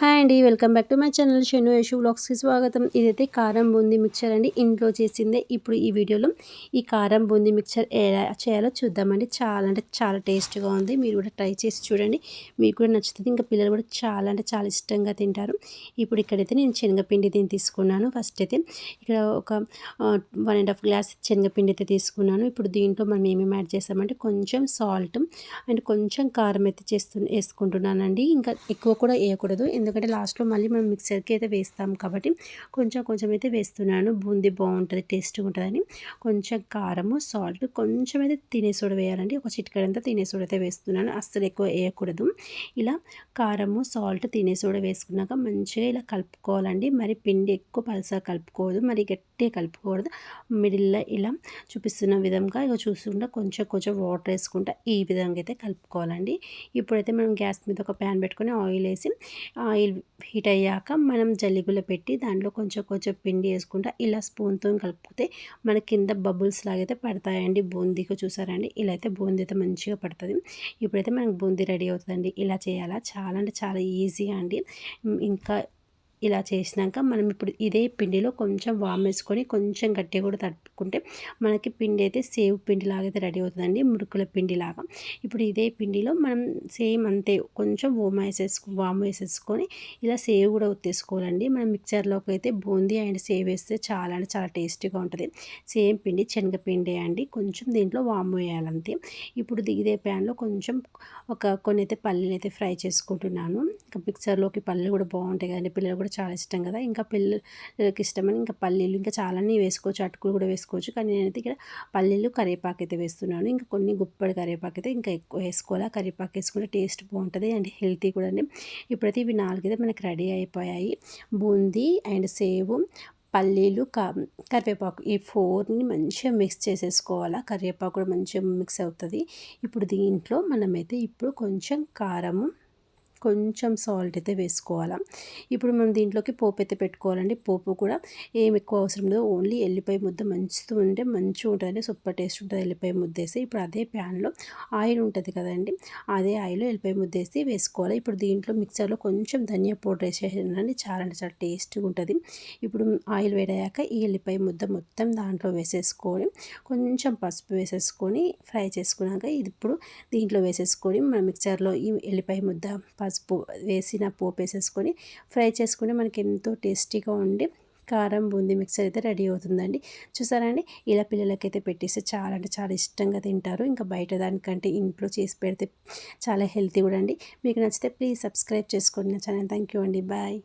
Hi అండి welcome back to my channel Shenu Yashu బ్లాగ్స్కి స్వాగతం. ఇదైతే కారం బూందీ మిక్చర్ అండి. ఇంట్లో చేసిందే ఇప్పుడు ఈ వీడియోలో. ఈ కారం బూందీ మిక్చర్ ఎలా చేయాలో చూద్దామండి. చాలా అంటే చాలా టేస్ట్గా ఉంది. మీరు కూడా ట్రై చేసి చూడండి. మీకు కూడా నచ్చుతుంది. ఇంకా పిల్లలు కూడా చాలా అంటే చాలా ఇష్టంగా తింటారు. ఇప్పుడు ఇక్కడైతే నేను శనగపిండి దీన్ని తీసుకున్నాను. ఫస్ట్ అయితే ఇక్కడ ఒక వన్ అండ్ హాఫ్ గ్లాస్ శనగపిండి అయితే తీసుకున్నాను. ఇప్పుడు దీంట్లో మనం ఏమేమి యాడ్ చేస్తామంటే కొంచెం సాల్ట్ అండ్ కొంచెం కారం అయితే చేస్తు వేసుకుంటున్నానండి. ఇంకా ఎక్కువ కూడా వేయకూడదు. ఎందుకంటే లాస్ట్లో మళ్ళీ మనం మిక్సర్కి అయితే వేస్తాం కాబట్టి కొంచెం కొంచెం అయితే వేస్తున్నాను. బూందీ బాగుంటుంది టేస్ట్గా ఉంటుందని. కొంచెం కారము సాల్ట్ కొంచెం అయితే తినే సోడ వేయాలండి. ఒక చిటికడంతా తినే సోడ అయితే వేస్తున్నాను. అస్సలు ఎక్కువ వేయకూడదు. ఇలా కారము సాల్ట్ తినే సోడ వేసుకున్నాక మంచిగా ఇలా కలుపుకోవాలండి. మరి పిండి ఎక్కువ పలసగా కలుపుకోవద్దు. మరి గట్టిగా కలుపుకోవద్దు మిడిల్లో ఇలా చూపిస్తున్న విధంగా ఇక చూసుకుంటా కొంచెం కొంచెం వాటర్ వేసుకుంటా ఈ విధంగా అయితే కలుపుకోవాలండి. ఇప్పుడైతే మనం గ్యాస్ మీద ఒక ప్యాన్ పెట్టుకొని ఆయిల్ వేసి ఆయిల్ హీట్ అయ్యాక మనం జల్లిగుల పెట్టి దాంట్లో కొంచెం కొంచెం పిండి వేసుకుంటా ఇలా స్పూన్తో కలిపితే మన కింద బబుల్స్ లాగైతే పడతాయండి. బూందీకి చూసారండి? ఇలా అయితే బూందీ అయితే మంచిగా పడుతుంది. ఇప్పుడైతే మనకు బూందీ రెడీ అవుతుందండి. ఇలా చేయాలా? చాలా అంటే చాలా ఈజీగా అండి. ఇంకా ఇలా చేసినాక మనం ఇప్పుడు ఇదే పిండిలో కొంచెం వామ్ వేసుకొని కొంచెం గట్టిగా కూడా తట్టుకుంటే మనకి పిండి అయితే సేవ్ పిండి లాగా అయితే రెడీ అవుతుందండి మురుకుల పిండి లాగా ఇప్పుడు ఇదే పిండిలో మనం సేమ్ అంతే కొంచెం ఓమ వేసేసుకు వామ్ వేసేసుకొని ఇలా సేవ్ కూడా ఉత్తేసుకోవాలండి మనం మిక్చర్లోకి అయితే బూందీ అండ్ సేవ్ వేస్తే చాలా అంటే చాలా టేస్టీగా ఉంటుంది. సేమ్ పిండి శనగపిండి అండి కొంచెం దీంట్లో వాము వేయాలంతే. ఇప్పుడు ఇదే ప్యాన్లో కొంచెం ఒక కొన్ని అయితే పల్లీలు అయితే ఫ్రై చేసుకుంటున్నాను. ఇంకా మిక్సర్లోకి పల్లీలు కూడా బాగుంటాయి కదండి పిల్లలు కూడా చాలా ఇష్టం కదా. ఇంకా పిల్లలకి ఇష్టమని ఇంకా పల్లీలు ఇంకా చాలానే వేసుకోవచ్చు. అటుకులు కూడా వేసుకోవచ్చు. కానీ నేనైతే ఇక్కడ పల్లీలు కరివేపాకు అయితే వేస్తున్నాను. ఇంకా కొన్ని గుప్పడి కరివేపాకు అయితే ఇంకా ఎక్కువ వేసుకోవాలి. కరివేపాకు వేసుకుంటే టేస్ట్ బాగుంటుంది అండ్ హెల్తీ కూడా ఇప్పుడైతే ఇవి నాలుగైతే మనకి రెడీ అయిపోయాయి. బూందీ అండ్ సేవు పల్లీలు కరివేపాకు ఈ ఫోర్ని మంచిగా మిక్స్ చేసేసుకోవాలా. కరివేపాకు కూడా మంచిగా మిక్స్ అవుతుంది. ఇప్పుడు దీంట్లో మనమైతే ఇప్పుడు కొంచెం కారము కొంచెం సాల్ట్ అయితే వేసుకోవాలి. ఇప్పుడు మనం దీంట్లోకి పోపు అయితే పెట్టుకోవాలండి. పోపు కూడా ఏం ఎక్కువ అవసరం లేదు. ఓన్లీ ఎల్లిపాయ ముద్ద మంచిగా ఉంటే మంచిగా ఉంటుందండి. సూపర్ టేస్ట్ ఉంటుంది ఎల్లిపాయ ముద్ద వేసి ఇప్పుడు అదే ప్యాన్లో ఆయిల్ ఉంటుంది కదండి. అదే ఆయిల్ ఎల్లిపాయ ముద్ద వేసి వేసుకోవాలి. ఇప్పుడు దీంట్లో మిక్సర్లో కొంచెం ధనియా పౌడర్ వేసేసానండి చాలా అంటే చాలా టేస్ట్గా ఉంటుంది. ఇప్పుడు ఆయిల్ వేడయ్యాక ఈ ఎల్లిపాయ ముద్ద మొత్తం దాంట్లో వేసేసుకొని కొంచెం పసుపు వేసేసుకొని ఫ్రై చేసుకున్నాక ఇది ఇప్పుడు దీంట్లో వేసేసుకొని మన మిక్సర్లో ఈ ఎల్లిపాయ ముద్ద పసుపు వేసిన పోపు వేసేసుకొని ఫ్రై చేసుకుంటే మనకి ఎంతో టేస్టీగా ఉండి కారం బూందీ మిక్సర్ అయితే రెడీ అవుతుందండి. చూసారండి? ఇలా పిల్లలకైతే పెట్టేస్తే చాలా అంటే చాలా ఇష్టంగా తింటారు. ఇంకా బయట దానికంటే ఇంట్లో చేసి పెడితే చాలా హెల్తీ కూడా అండి. మీకు నచ్చితే ప్లీజ్ సబ్స్క్రైబ్ చేసుకోండి నా ఛానల్. థ్యాంక్ యూ అండి. బాయ్.